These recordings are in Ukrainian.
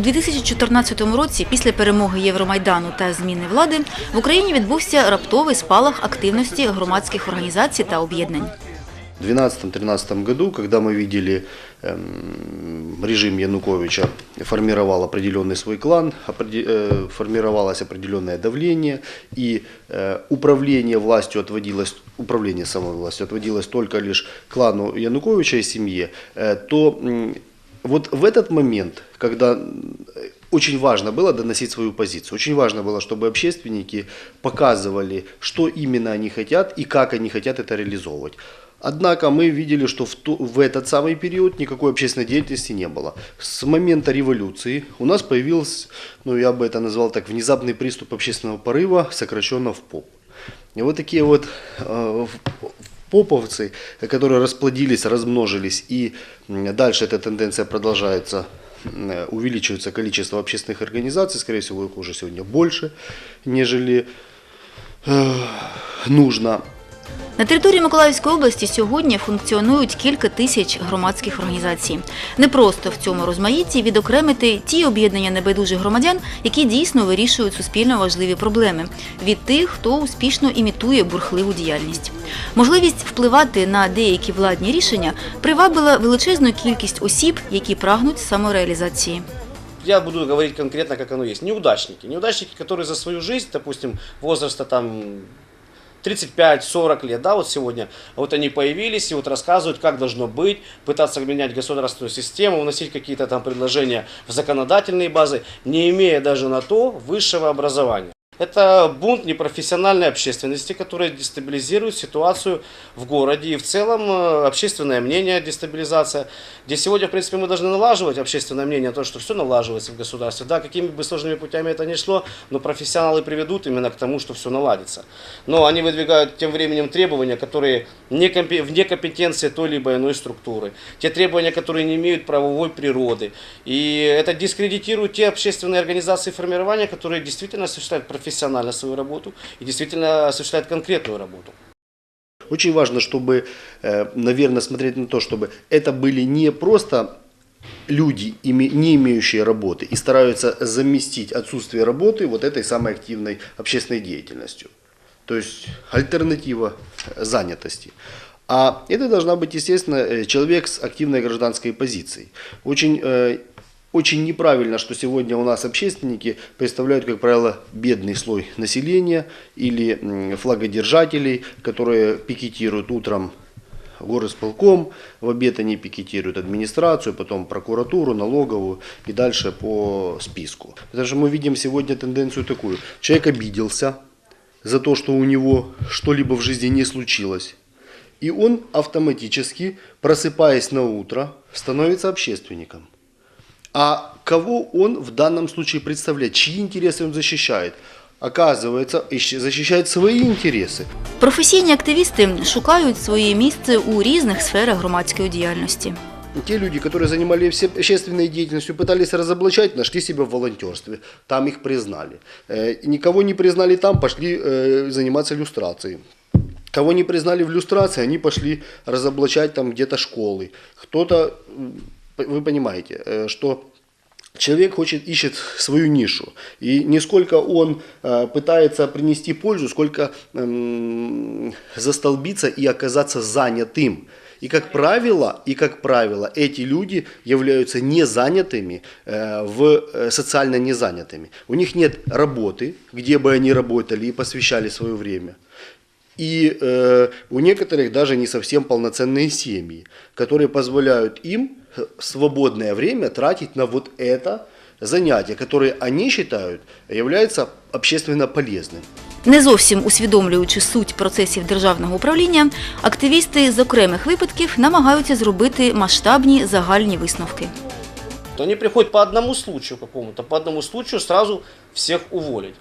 У 2014 році, після перемоги Євромайдану та зміни влади, в Україні відбувся раптовий спалах активності громадських організацій та об'єднань. В 2012-2013 году, когда мы видели эм, режим Януковича формировал определенный свой клан, опреде- э, формировалось определенное давление, и э, управление властью отводилось, управление самой властью отводилось только лишь клану Януковича и семье, э, то м, вот в этот момент, когда очень важно было доносить свою позицию, очень важно было, чтобы общественники показывали, что именно они хотят и как они хотят это реализовывать. Однако мы видели, что в, ту- в этот самый период никакой общественной деятельности не было. С момента революции у нас появился, ну я бы это назвал так, внезапный приступ общественного порыва, сокращенно в ПОП. И вот такие вот э, поповцы, которые расплодились, размножились, и дальше эта тенденция продолжается, увеличивается количество общественных организаций, скорее всего их уже сегодня больше, нежели э, нужно. На території Миколаївської області сьогодні функціонують кілька тисяч громадських організацій. Не просто в цьому розмаїтті відокремити ті об'єднання небайдужих громадян, які дійсно вирішують суспільно важливі проблеми, від тих, хто успішно імітує бурхливу діяльність. Можливість впливати на деякі владні рішення привабила величезну кількість осіб, які прагнуть самореалізації. Я буду говорить конкретно, как оно есть. Неудачники. Неудачники, которые за свою жизнь, допустим, возраста там 35-40 лет, да, вот сегодня, вот они появились и вот рассказывают, как должно быть, пытаться менять государственную систему, вносить какие-то там предложения в законодательные базы, не имея даже на то высшего образования. Это бунт непрофессиональной общественности, которая дестабилизирует ситуацию в городе и в целом э, общественное мнение, дестабилизация, где сегодня, в принципе, мы должны налаживать общественное мнение, то, что все налаживается в государстве. Да, какими бы сложными путями это ни шло, но профессионалы приведут именно к тому, что все наладится. Но они выдвигают тем временем требования, которые вне компетенции той либо иной структуры. Те требования, которые не имеют правовой природы. И это дискредитирует те общественные организации формирования, которые действительно осуществляют профессионально свою работу и действительно осуществляют конкретную работу. Очень важно, чтобы, э, наверное, смотреть на то, чтобы это были не просто люди, не имеющие работы, и стараются заместить отсутствие работы вот этой самой активной общественной деятельностью. То есть альтернатива э, занятости. А это должна быть, естественно, э, человек с активной гражданской позицией. Очень, очень неправильно, что сегодня у нас общественники представляют, как правило, бедный слой населения или флагодержателей, которые пикетируют утром горосполком, в обед они пикетируют администрацию, потом прокуратуру, налоговую и дальше по списку. Потому что мы видим сегодня тенденцию такую. Человек обиделся за то, что у него что-либо в жизни не случилось. И он автоматически, просыпаясь на утро, становится общественником. А кого он в данном случае представляет? Чьи интересы он защищает? Оказывается, ищ- защищает свои интересы. Професійні активісти шукають своє місце у різних сферах громадської діяльності. Те люди, которые занимались общественной деятельностью, пытались разоблачать, нашли себя в волонтерстве. Там их признали. Э, Никого не признали там, пошли э, заниматься иллюстрацией. Кого не признали в иллюстрации, они пошли разоблачать там где-то школы. Кто-то, м, вы понимаете, э, что Человек хочет, ищет свою нишу. И не сколько он э, пытается принести пользу, сколько эм, застолбиться и оказаться занятым. И как правило, и как правило, эти люди являются незанятыми, э, в, э, социально незанятыми. У них нет работы, где бы они работали и посвящали свое время. И э, у некоторых даже не совсем полноценные семьи, которые позволяют им э, свободное время тратить на вот это занятие, которое они считают является общественно полезным. Не зовсім усвідомлюючи суть процесів державного управління, активісти з окремих випадків намагаються зробити масштабні загальні висновки. то они приходят по одному случаю какому-то, по одному случаю сразу всех уволить.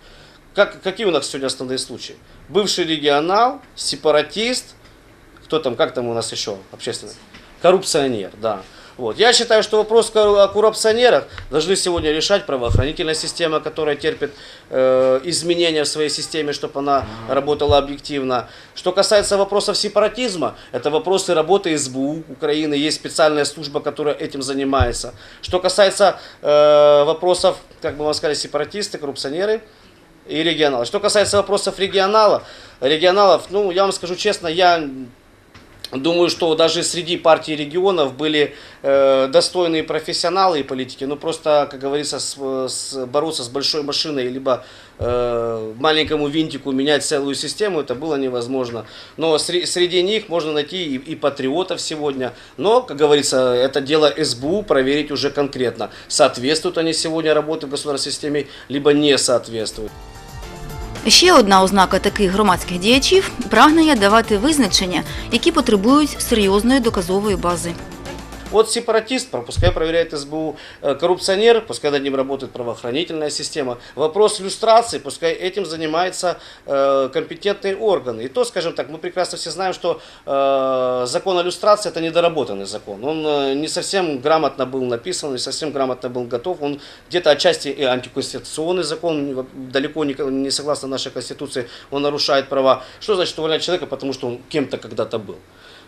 Как, какие у нас сегодня основные случаи? Бывший регионал, сепаратист, кто там, как там у нас еще общественный? Коррупционер, да. Вот. Я считаю, что вопрос о коррупционерах должны сегодня решать правоохранительная система, которая терпит э, изменения в своей системе, чтобы она работала объективно. Что касается вопросов сепаратизма, это вопросы работы СБУ Украины, есть специальная служба, которая этим занимается. Что касается э, вопросов, как бы вам сказали, сепаратисты, коррупционеры, и регионалы. Что касается вопросов регионала, регионалов, ну, я вам скажу честно, я думаю, что даже среди партий регионов были э, достойные профессионалы и политики, но просто, как говорится, с, с- бороться с большой машиной, либо э, маленькому винтику менять целую систему, это было невозможно. Но сре- среди них можно найти и, и патриотов сегодня. Но, как говорится, это дело СБУ проверить уже конкретно, соответствуют они сегодня работе в государственной системе, либо не соответствуют. Ще одна ознака таких громадських діячів прагнення давати визначення, які потребують серйозної доказової бази. Вот сепаратист, пускай проверяет СБУ, Э, коррупционер, пускай над ним работает правоохранительная система. Вопрос люстрации, пускай этим занимаются э, компетентные органы. И то, скажем так, мы прекрасно все знаем, что э, закон о люстрации это недоработанный закон. Он не совсем грамотно был написан, не совсем грамотно был готов. Он где-то отчасти и антиконституционный закон, далеко не, не согласно нашей конституции, он нарушает права. Что значит увольнять человека, потому что он кем-то когда-то был?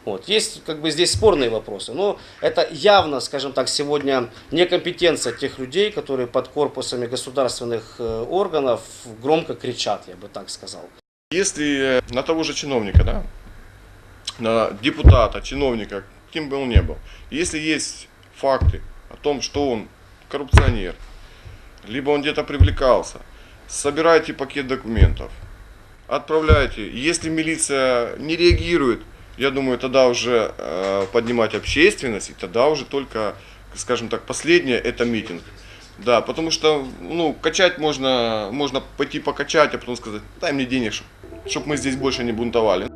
Вот. Есть как бы здесь спорные вопросы, но это явно, скажем так, сегодня некомпетенция тех людей, которые под корпусами государственных э, органов громко кричат, я бы так сказал. Если э, на того же чиновника, да, на депутата, чиновника, кем бы он ни был, если есть факты о том, что он коррупционер, либо он где-то привлекался, собирайте пакет документов, отправляйте. Если милиция не реагирует, я думаю, тогда уже э, поднимать общественность, и тогда уже только, скажем так, последнее это митинг. Да, потому что, ну, качать можно, можно пойти покачать, а потом сказать, дай мне денег, чтобы мы здесь больше не бунтовали.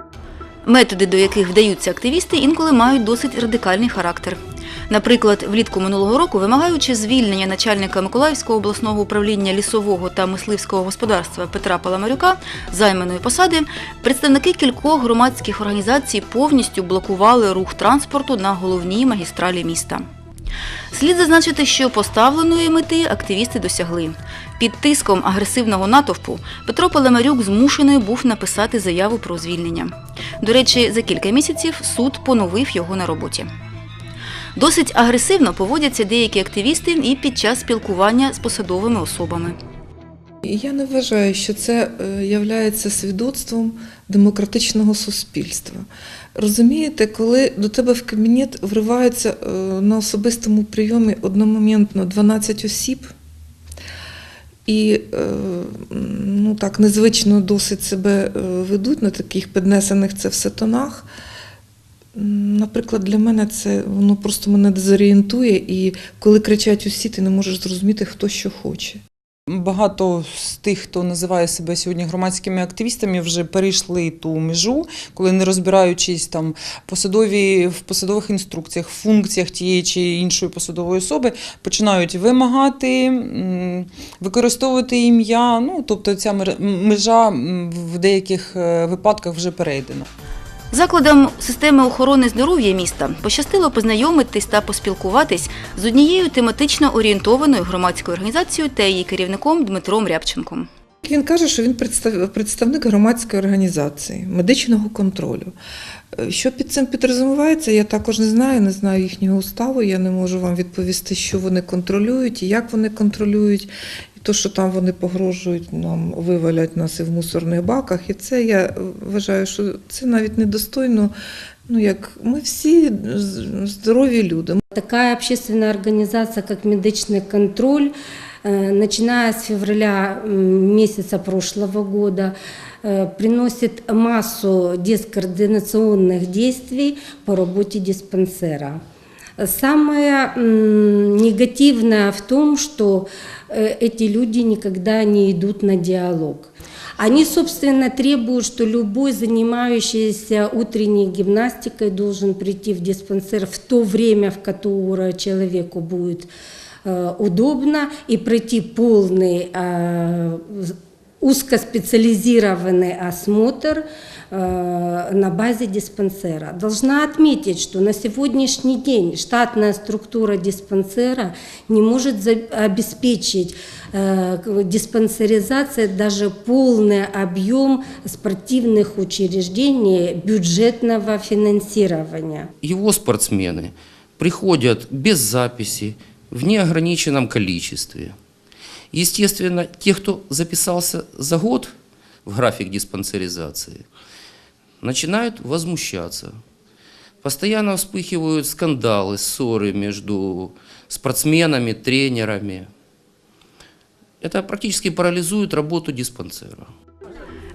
Методи, до яких вдаються активісти, інколи мають досить радикальний характер. Наприклад, влітку минулого року, вимагаючи звільнення начальника Миколаївського обласного управління лісового та мисливського господарства Петра Паламарюка займаної посади, представники кількох громадських організацій повністю блокували рух транспорту на головній магістралі міста. Слід зазначити, що поставленої мети активісти досягли. Під тиском агресивного натовпу Петро Паламарюк змушений був написати заяву про звільнення. До речі, за кілька місяців суд поновив його на роботі. Досить агресивно поводяться деякі активісти і під час спілкування з посадовими особами. Я не вважаю, що це є свідоцтвом демократичного суспільства. Розумієте, коли до тебе в кабінет вриваються е, на особистому прийомі одномоментно 12 осіб, і е, ну, так незвично досить себе е, ведуть на таких піднесених це все тонах. Наприклад, для мене це воно просто мене дезорієнтує, і коли кричать усі, ти не можеш зрозуміти, хто що хоче. Багато з тих, хто називає себе сьогодні громадськими активістами, вже перейшли ту межу, коли не розбираючись там посадові в посадових інструкціях, функціях тієї чи іншої посадової особи, починають вимагати, використовувати ім'я. Ну тобто ця межа в деяких е, випадках вже перейдена. Закладам системи охорони здоров'я міста пощастило познайомитись та поспілкуватись з однією тематично орієнтованою громадською організацією та її керівником Дмитром Рябченком. Він каже, що він представ- представник громадської організації медичного контролю. Е, Що під цим підрозумівається, я також не знаю, не знаю їхнього уставу. Я не можу вам відповісти, що вони контролюють і як вони контролюють І то, що там вони погрожують нам, вивалять нас і в мусорних баках. І це я вважаю, що це навіть недостойно. Ну як ми всі з- здорові люди. Такая общественная организация, как «Медичный контроль», э, начиная с февраля м, месяца прошлого года, э, приносит массу дискоординационных действий по работе диспансера. Самое негативное в том, что э, эти люди никогда не идут на диалог. Они, собственно, требуют, что любой занимающийся утренней гимнастикой должен прийти в диспансер в то время, в которое человеку будет э, удобно, и пройти полный э, узкоспециализированный осмотр на базе диспансера. Должна отметить, что на сегодняшний день штатная структура диспансера не может обеспечить э, диспансеризация даже полный объем спортивных учреждений бюджетного финансирования. его спортсмены приходят без записи в неограниченном количестве. Естественно, те, кто записался за год в график диспансеризации, начинают возмущаться. Постоянно вспыхивают скандалы, ссоры между спортсменами, тренерами. Это практически парализует работу диспансера.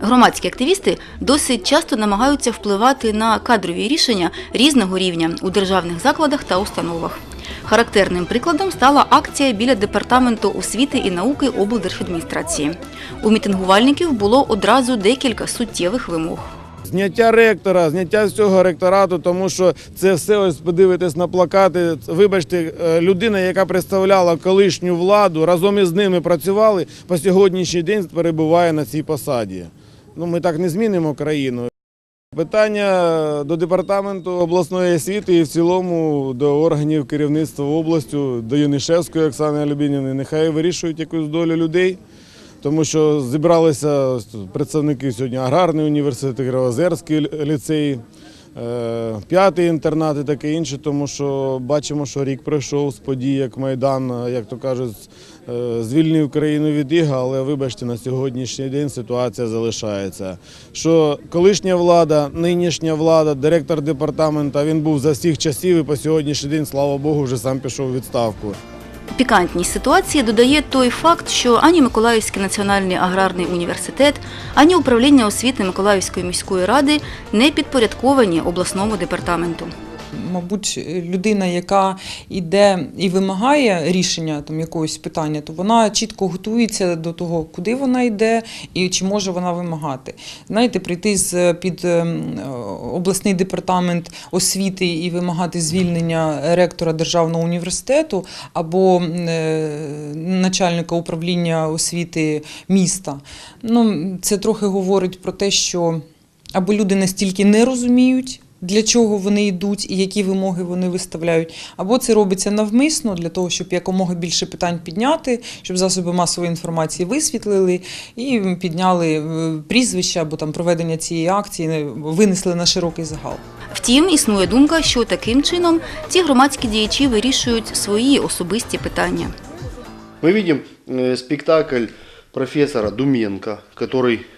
Громадські активісти досить часто намагаються впливати на кадрові рішення різного рівня у державних закладах та установах. Характерним прикладом стала акція біля департаменту освіти і науки облдержадміністрації. У мітингувальників було одразу декілька суттєвих вимог. Зняття ректора, зняття всього ректорату, тому що це все ось подивитись на плакати. Вибачте, е, людина, яка представляла колишню владу, разом із ними працювали, по сьогоднішній день перебуває на цій посаді. Ну, ми так не змінимо країну. Питання до департаменту обласної освіти і в цілому до органів керівництва областю, до Янишевської Оксани Любінівни. Нехай вирішують якусь долю людей. Тому що зібралися представники сьогодні аграрний університет, Кривозерський ліцей, е, п'ятий інтернат і таке інше, тому що бачимо, що рік пройшов з подій, як Майдан, е, як то кажуть, е, звільнив країну від іга, але вибачте, на сьогоднішній день ситуація залишається. Що колишня влада, нинішня влада, директор департамента, він був за всіх часів і по сьогоднішній день, слава Богу, вже сам пішов у відставку. Пікантність ситуації додає той факт, що ані Миколаївський національний аграрний університет, ані управління освіти Миколаївської міської ради не підпорядковані обласному департаменту. Мабуть, людина, яка йде і вимагає рішення там якогось питання, то вона чітко готується до того, куди вона йде і чи може вона вимагати. Знаєте, прийти з під ем, обласний департамент освіти і вимагати звільнення ректора державного університету або е, начальника управління освіти міста. Ну, це трохи говорить про те, що або люди настільки не розуміють Для чого вони йдуть і які вимоги вони виставляють, або це робиться навмисно для того, щоб якомога більше питань підняти, щоб засоби масової інформації висвітлили і підняли е, прізвища або там проведення цієї акції, е, винесли на широкий загал. Втім, існує думка, що таким чином ці громадські діячі вирішують свої особисті питання. Мы видим э, спектакль профессора Думенко, который в- за- из-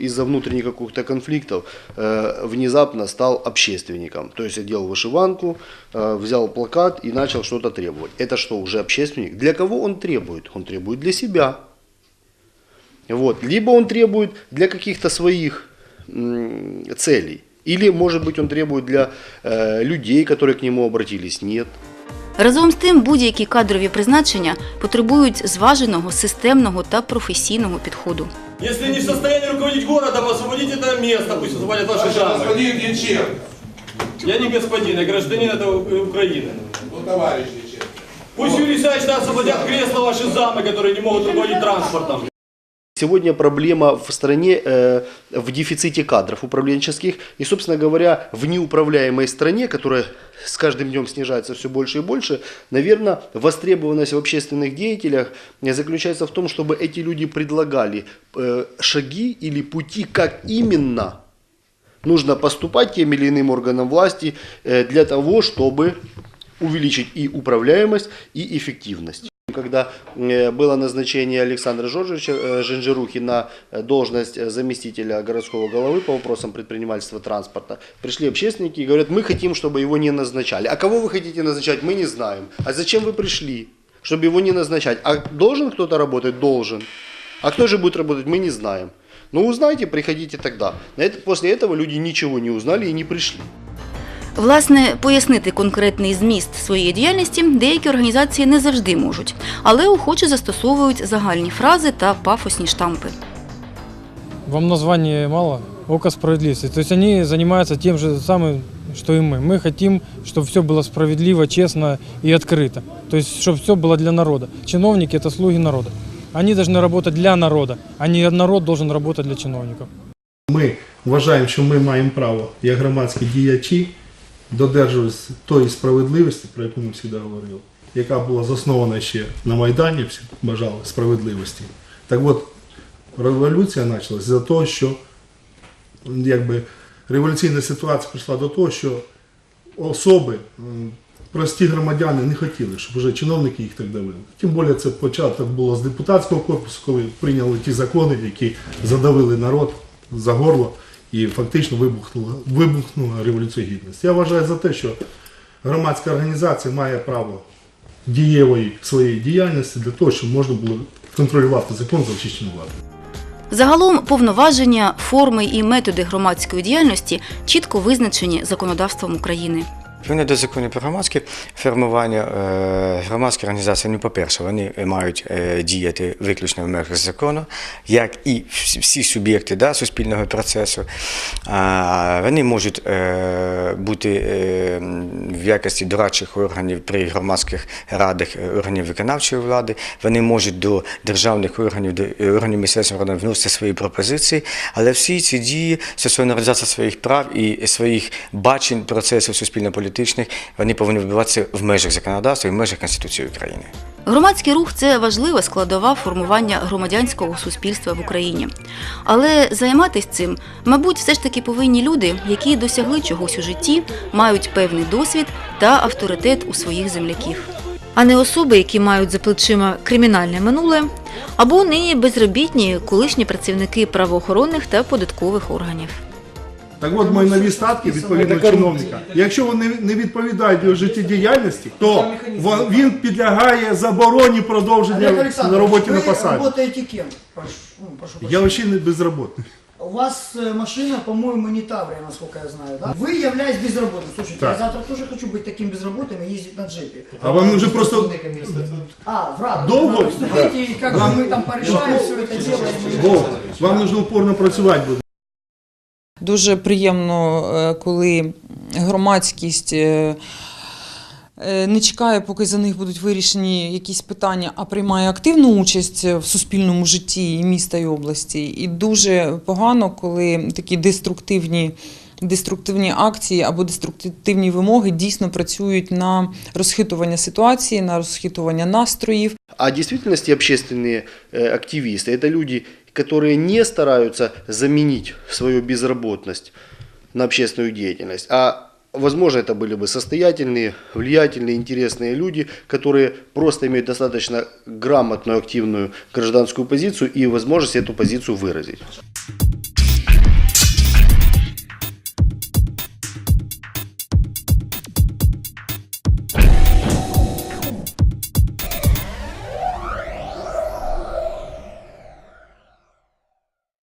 из-за внутренних каких-то конфликтов э, внезапно стал общественником. То есть одел вышиванку, э, взял плакат и начал что-то требовать. Это что, уже общественник? Для кого он требует? Он требует для себя. Вот. Либо он требует для каких-то своих м, целей. Или, может быть, он требует для э, людей, которые к нему обратились. Нет. Разом з тим, будь-які кадрові призначення потребують зваженого, системного та професійного підходу. Если не в состоянии руководить городом, освободите это место, пусть освободят ваши дамы. Господин Янчев, Я не господин, я гражданин этой Украины. ну товарищ Янчев. Пусть Юрий Исаевич освободят кресло ваши замы, которые не могут руководить транспортом. Сегодня проблема в стране э, в дефиците кадров управленческих и, собственно говоря, в неуправляемой стране, которая с каждым днем снижается все больше и больше, наверное, востребованность в общественных деятелях заключается в том, чтобы эти люди предлагали э, шаги или пути, как именно нужно поступать тем или иным органам власти э, для того, чтобы увеличить и управляемость, и эффективность. Когда э, было назначение Александра Жоржевича э, Женжерухи на э, должность заместителя городского головы по вопросам предпринимательства транспорта, пришли общественники и говорят, мы хотим, чтобы его не назначали. А кого вы хотите назначать, мы не знаем. А зачем вы пришли, чтобы его не назначать? А должен кто-то работать? Должен. А кто же будет работать, мы не знаем. Ну узнайте, приходите тогда. После этого люди ничего не узнали и не пришли. Власне, пояснити конкретний зміст своєї діяльності деякі організації не завжди можуть, але охоче застосовують загальні фрази та пафосні штампи. Вам названия мало? Око справедливости. То есть они занимаются тем же самым, что и мы. Мы хотим, чтобы все было справедливо, честно и открыто. То есть, чтобы все было для народа. Чиновники – это слуги народа. Они должны работать для народа, а не народ должен работать для чиновников. Мы вважаємо, що ми маємо право, як громадські діячі, додержуватися тої справедливості, про яку ми завжди говорили, яка була заснована ще на Майдані, всі бажали справедливості. Так от, революція почалася за того, що якби, революційна ситуація прийшла до того, що особи, прості громадяни не хотіли, щоб вже чиновники їх так давили. Тим більше це початок було з депутатського корпусу, коли прийняли ті закони, які задавили народ за горло і фактично вибухнула, вибухнула революція гідності. Я вважаю за те, що громадська організація має право дієвої своєї діяльності для того, щоб можна було контролювати закон за очищення влади. Загалом повноваження, форми і методи громадської діяльності чітко визначені законодавством України. Відповідно до закону про громадське формування е, громадські організації, ну, по-перше, вони мають е, діяти виключно в межах закону, як і всі- суб'єкти да, суспільного процесу. Вони можуть е, бути в якості дорадчих органів при громадських радах органів виконавчої влади. Вони можуть до державних органів, до органів місцевого органів вносити свої пропозиції, але всі ці дії стосовно реалізації своїх прав і своїх бачень процесів суспільно-політичних, вони повинні відбуватися в межах законодавства і в межах Конституції України. Громадський рух це важлива складова формування громадянського суспільства в Україні. Але займатися цим, мабуть, все ж таки повинні люди, які досягли чогось у житті, мають певний досвід та авторитет у своїх земляків. А не особи, які мають за плечима кримінальне минуле, або нині безробітні колишні працівники правоохоронних та податкових органів. Так от майнові статки відповідно чиновника. Якщо вони не відповідають його життєдіяльності, то во- він підлягає забороні продовження на роботі на вы посаді. работаете кем? Прошу, ну, прошу Я прощения. взагалі не безробітний. У вас э, машина, по-моему, не Таврия, насколько я знаю, да? Вы являетесь безработным. Слушайте, Так. я завтра тоже хочу быть таким безработным и ездить на джипе. А вам уже просто А, в Раду. Довго? Давайте, и как бы мы там порешаем все это дело. и мы- Бо вам потрібно упорно працювати буде. Дуже приємно, е, коли громадськість е, е, не чекає, поки за них будуть вирішені якісь питання, а приймає активну участь в суспільному житті і міста і області. І дуже погано, коли такі деструктивні Деструктивні акції або деструктивні вимоги дійсно працюють на розхитування ситуації, на розхитування настроїв. А в действительности общественные э, активисты – это люди, которые не стараются заменить свою безработность на общественную деятельность, а Возможно, это были бы состоятельные, влиятельные, интересные люди, которые просто имеют достаточно грамотную, активную гражданскую позицию и возможность эту позицию выразить.